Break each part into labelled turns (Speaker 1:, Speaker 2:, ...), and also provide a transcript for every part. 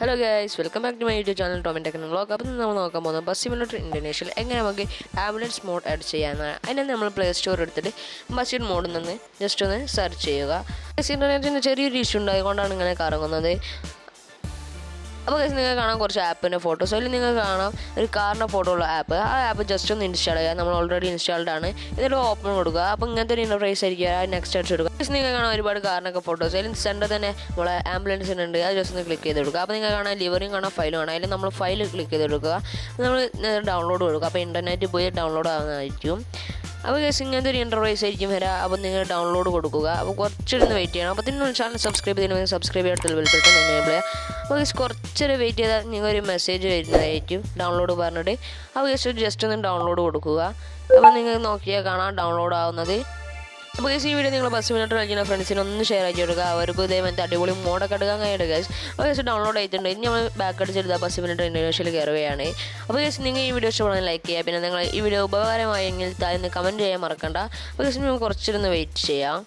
Speaker 1: Hello guys welcome back to my YouTube channel Tomin techno vlog അപ്പോൾ നമ്മൾ നോക്കാൻ പോകുന്നത് ബസ് സിമുലേറ്റർ ഇൻഡോനേഷ്യയിൽ എങ്ങനെ നമുക്ക് ആംബുലൻസ് മോഡ് ആഡ് ചെയ്യാമെന്നാണ് അതിനെ നമ്മൾ പ്ലേ സ്റ്റോർ എടുത്തിട്ട് ബസ്സിൻ മോഡിൽ നിന്ന് ജസ്റ്റ് ഒന്ന് സെർച്ച് ചെയ്യുക. ബസ് ഇന്റർനെറ്റിന് ചെറിയൊരു ഇഷ്യൂ ഉണ്ടായതുകൊണ്ടാണ് ഇങ്ങനെ കറങ്ങുന്നത്. അപ്പോൾ ഗസ് നിങ്ങൾക്ക് കാണാം കുറച്ച് ആപ്പിന്റെ ഫോട്ടോസ് അതിൽ നിങ്ങൾക്ക് കാണാം ഒരു കാറിന്റെ ഫോട്ടോ ഉള്ള ആപ്പ് ആ ആപ്പ് ജസ്റ്റ് ഒന്ന് ഇൻസ്റ്റാൾ ചെയ്യുക. നമ്മൾ ഓൾറെഡി ഇൻസ്റ്റാൾഡ് ആണ്. എന്നിട്ട് ഓപ്പൺ കൊടുക്കുക. അപ്പോൾ ഇങ്ങനത്തെ ഒരു ഇന്റർഫേസ് ആയിരിക്കും. ആ നെക്സ്റ്റ് അടിച്ച് കൊടുക്കുക ഗസ് നിങ്ങൾക്ക് കാണാം ഒരുപാട് കാറിനൊക്കെ ഫോട്ടോസ് അതിൽ സെന്റർ തന്നെ നമ്മളെ ആംബുലൻസിന് ഉണ്ട്. അത് ജസ്റ്റ് ഒന്ന് ക്ലിക്ക് ചെയ്ത് കൊടുക്കുക. അപ്പോൾ നിങ്ങൾക്ക് കാണാം ലിവറിങ് കാണാം ഫയലും കാണാം അതിൽ നമ്മൾ ഫയൽ ക്ലിക്ക് ചെയ്ത് കൊടുക്കുക. നമ്മൾ ഡൗൺലോഡ് കൊടുക്കുക. അപ്പോൾ ഇന്റർനെറ്റ് പോയി ഡൗൺലോഡ് ആവുന്നതായിരിക്കും. അപ്പോൾ ഗസ് ഇങ്ങനത്തെ ഒരു ഇന്റർവൈസ് ആയിരിക്കും വരാം. അപ്പോൾ നിങ്ങൾ ഡൗൺലോഡ് കൊടുക്കുക. അപ്പോൾ കുറച്ചിരുന്ന് വെയിറ്റ് ചെയ്യണം. അപ്പോൾ തന്നെ ചാനൽ സബ്സ്ക്രൈബ് ചെയ്യണമെങ്കിൽ സബ്സ്ക്രൈബ് ചെയ്യാത്ത വിളിച്ചിട്ട് എനേബിൾ അപ്പോൾ ഗസ് കുറച്ചൊരു വെയിറ്റ് ചെയ്താൽ നിങ്ങൾ ഒരു മെസ്സേജ് വരുന്നതായിരിക്കും. ഡൗൺലോഡ് പറഞ്ഞിട്ട്. അപ്പോൾ ഗസ് ജസ്റ്റ് ഒന്ന് ഡൗൺലോഡ് കൊടുക്കുക. അപ്പോൾ നിങ്ങൾ നോക്കിയാൽ കാണാം ഡൗൺലോഡ് ആവുന്നത്. അപ്പോൾ ഈ വീഡിയോ നിങ്ങൾ ബസ് മിനിറ്റ് കളിക്കുന്ന ഫ്രണ്ട്സിന് ഒന്ന് ഷെയർ ആക്കി കൊടുക്കുക. അവർക്ക് ഇതേമാതിരി അടിപൊളി മോഡൊക്കെ എടുക്കാൻ ഗൈസ് അപ്പോൾ ഗൈസ് ഡൗൺലോഡ് ചെയ്തിട്ടുണ്ട് ഇനി നമ്മൾ ബാക്ക് അടിച്ചെടുത്ത ബസ് മിനിറ്റ് ഇൻഡോനേഷ്യയിൽ കയറുകയാണ്. അപ്പോൾ ഗൈസ് നിങ്ങൾ ഈ വീഡിയോ ഇഷ്ടപ്പെടുന്ന ലൈക്ക് ചെയ്യുക. പിന്നെ നിങ്ങൾ ഈ വീഡിയോ ഉപകാരമായെങ്കിൽ താഴ്ന്ന് കമന്റ് ചെയ്യാൻ മറക്കണ്ട. അപ്പോൾ ഗൈസ് നമുക്ക് കുറച്ചിരുന്ന് വെയിറ്റ് ചെയ്യാം.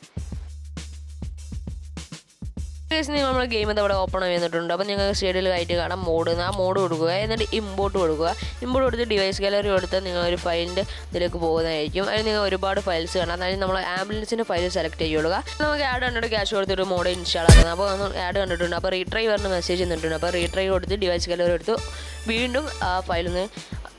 Speaker 1: നമ്മൾ ഗെയിം അവിടെ ഓപ്പൺ ചെയ്തിട്ടുണ്ട്. അപ്പോൾ നിങ്ങൾക്ക് സ്റ്റേഡിയിൽ ആയിട്ട് കാണാം. മോഡ് ആ മോഡ് കൊടുക്കുക. എന്നിട്ട് ഇമ്പോർട്ട് കൊടുക്കുക. ഇമ്പോർട്ട് കൊടുത്ത് ഡിവൈസ് ഗാലറി കൊടുത്ത് നിങ്ങൾ ഒരു ഫയലിന്റെ ഇതിലേക്ക് പോകുന്നതായിരിക്കും. അതിൽ നിങ്ങൾ ഒരുപാട് ഫയൽസ് കാണാം. അതായത് നമ്മൾ ആംബുലൻസിന്റെ ഫയൽ സെലക്ട് ചെയ്യുക. നമുക്ക് ആഡ് കണ്ടിട്ട് ക്യാഷ് കൊടുത്തിട്ട് മോഡ് ഇൻസ്റ്റാൾ ആക്കുന്നത് അപ്പോൾ നമ്മൾ ആഡ് കണ്ടിട്ടുണ്ട്. അപ്പോൾ റീട്രൈ പറഞ്ഞ് മെസ്സേജ് തന്നിട്ടുണ്ട് അപ്പോൾ റീട്രൈ കൊടുത്ത് ഡിവൈസ് ഗാലറി എടുത്ത് വീണ്ടും ആ ഫയലിൽ നിന്ന്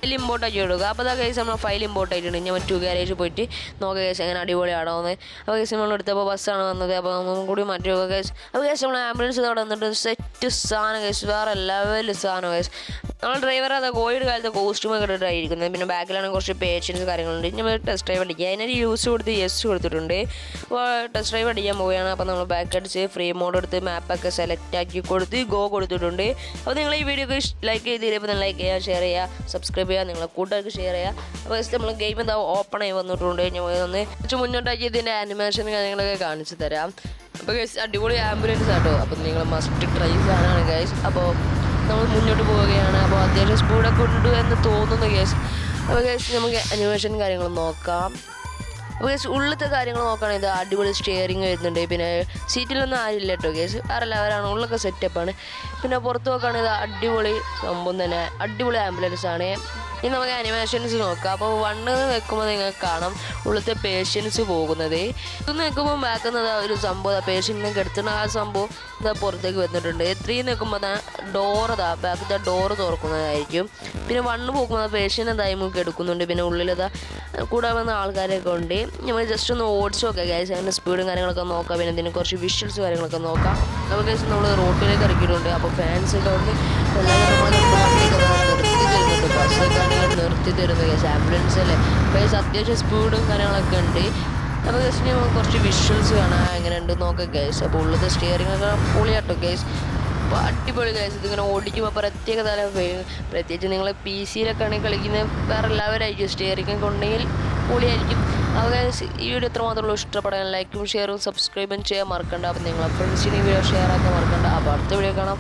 Speaker 1: ഫയൽ ഇമ്പോർട്ട് ആക്കി കൊടുക്കുക അപ്പോൾ അതാ കേസ് നമ്മൾ ഫയൽ ഇമ്പോർട്ട് ആയിട്ടുണ്ട്. ഇനി മറ്റു ഗാരേജ് പോയിട്ട് നോക്കുക കേസ് എങ്ങനെ അടിപൊളിയാണോ എന്ന് അപ്പോൾ കേസ് നമ്മൾ എടുത്തപ്പോൾ ബസ്സാണ് വന്നത്. അപ്പോൾ നമ്മൾ കൂടി മാറ്റി നോക്കുക കേസ് അപ്പോൾ കേസ് നമ്മൾ ആംബുലൻസ് അവിടെ വന്നിട്ട് സെറ്റ് സാധനം കേസ് വേറെ ലെവൽ സാധനം കേസ് നമ്മൾ ഡ്രൈവർ അത് കോവിഡ് കാലത്ത് കോസ്റ്റ്യൂമൊക്കെ ഇട്ടിട്ടായിരിക്കുന്നത്. പിന്നെ ബാക്കിലാണ് കുറച്ച് പേഷ്യൻസ് കാര്യങ്ങളുണ്ട്. നമ്മൾ ടെസ്റ്റ് ഡ്രൈവ് അടിക്കുക അതിനൊരു യൂസ് കൊടുത്ത് യെസ് കൊടുത്തിട്ടുണ്ട്. ടെസ്റ്റ് ഡ്രൈവ് അടിക്കാൻ പോവുകയാണ്. അപ്പോൾ നമ്മൾ ബാക്ക് അടിച്ച് ഫ്രീ മോഡ് എടുത്ത് മാപ്പൊക്കെ സെലക്ട് ആക്കി കൊടുത്ത് ഗോ കൊടുത്തിട്ടുണ്ട്. അപ്പോൾ നിങ്ങൾ ഈ വീഡിയോ ലൈക്ക് ചെയ്തിരുമ്പോൾ ലൈക്ക് ചെയ്യുക ഷെയർ ചെയ്യുക സബ്സ്ക്രൈബ് ചെയ്യുക നിങ്ങളെ കൂട്ടുകാർക്ക് ഷെയർ ചെയ്യുക. അപ്പോൾ നമ്മൾ ഗെയിം എന്താ ഓപ്പൺ ആയി വന്നിട്ടുണ്ട്. ഞാൻ ഒന്ന് കുറച്ച് മുന്നോട്ടാക്കി ഇതിന്റെ ആനിമേഷൻ കാര്യങ്ങളൊക്കെ കാണിച്ചു തരാം. അപ്പോൾ അടിപൊളി ആംബുലൻസ് ആട്ടോ. അപ്പോൾ നിങ്ങൾ മസ്റ്റ് ട്രൈ സാധനമാണ് ഗൈസ് അപ്പോൾ നമ്മൾ മുന്നോട്ട് പോവുകയാണ്. അപ്പോൾ അത്യാവശ്യം സ്പീഡൊക്കെ ഉണ്ട് എന്ന് തോന്നുന്നു. ഗൈസ് അപ്പോൾ ഗൈസ് നമുക്ക് അനിമേഷൻ കാര്യങ്ങൾ നോക്കാം. ഗേസ് ഉള്ളിലത്തെ കാര്യങ്ങൾ നോക്കുകയാണെങ്കിൽ അടിപൊളി സ്റ്റിയറിങ് വരുന്നുണ്ട്. പിന്നെ സീറ്റിലൊന്നും ആരില്ല കേട്ടോ കേസ് അവരാണ് ഉള്ളൊക്കെ സെറ്റപ്പാണ് പിന്നെ പുറത്ത് നോക്കുകയാണെങ്കിൽ അടിപൊളി സംഭവം തന്നെ. അടിപൊളി ആംബുലൻസ് ആണ്. ഇനി നമുക്ക് അനിമേഷൻസ് നോക്കാം. അപ്പോൾ വണ്ണ് വെക്കുമ്പോൾ നിങ്ങൾക്ക് കാണാം ഉള്ളത്തെ പേഷ്യൻസ് പോകുന്നത്. ഇത് നിൽക്കുമ്പോൾ ബാക്കുന്നത് ഒരു സംഭവം പേഷ്യന്റിനെ കെടുത്തുന്ന ആ സംഭവം ഇതാ പുറത്തേക്ക് വന്നിട്ടുണ്ട്. ത്രീ നിൽക്കുമ്പോൾ ഡോറ് ഡോറതാ ബാക്കത്തെ ഡോറ് തുറക്കുന്നതായിരിക്കും. പിന്നെ വണ്ണ് പോകുമ്പോൾ പേഷ്യന്റ് എന്തായി? എടുക്കുന്നുണ്ട്. പിന്നെ ഉള്ളിലതാ കൂടാൻ വന്ന ആൾക്കാരൊക്കെ ഉണ്ട്. നമ്മൾ ജസ്റ്റ് ഒന്ന് ഓടിച്ചു നോക്കാം ഗൈസ് അതിന്റെ സ്പീഡും കാര്യങ്ങളൊക്കെ നോക്കാം. പിന്നെ ഇതിന് കുറച്ച് വിഷ്വൽസ് കാര്യങ്ങളൊക്കെ നോക്കാം. അപ്പോൾ ഗൈസ് നമ്മൾ റോട്ടിലേക്ക് ഇറക്കിയിട്ടുണ്ട്. അപ്പോൾ ഫാൻസ് ഒക്കെ ഉണ്ട് എല്ലാവരും നമ്മൾ നിർത്തി തരുന്നുണ്ട്. ബസ്സൊക്കെ ഗൈസ് ആംബുലൻസ് അല്ലേ? ഗൈസ് അത്യാവശ്യം സ്പീഡും കാര്യങ്ങളൊക്കെ ഉണ്ട്. അപ്പോൾ ജസ്റ്റ് നമുക്ക് കുറച്ച് വിഷ്വൽസ് കാണാം. എങ്ങനെ ഉണ്ട് നോക്കാം ഗൈസ് അപ്പോൾ ഉള്ളത് സ്റ്റിയറിംഗ് ഒക്കെ പൊളിയാട്ടോ ഗൈസ് അപ്പോൾ അടിപൊളി ഗൈസ് ഇതിങ്ങനെ ഓടിക്കുമ്പോൾ പ്രത്യേക തല പ്രത്യേകിച്ച് നിങ്ങൾ പി സിയിലൊക്കെ ആണെങ്കിൽ കളിക്കുന്നത് വേറെ എല്ലാവരായിരിക്കും സ്റ്റിയറിംഗ് ഒക്കെ ഉണ്ടെങ്കിൽ പൊളിയായിരിക്കും. അപ്പോൾ ഈ വീഡിയോ എത്ര മാത്രമേ ഇഷ്ടപ്പെടാൻ ലൈക്കും ഷെയറും സബ്സ്ക്രൈബും ചെയ്യാൻ മറക്കണ്ട. അപ്പോൾ നിങ്ങളെ ഫ്രണ്ട്സിന് ഈ വീഡിയോ ഷെയർ ആക്കാൻ മറക്കണ്ട. അപ്പോൾ അടുത്ത വീഡിയോ കാണാം.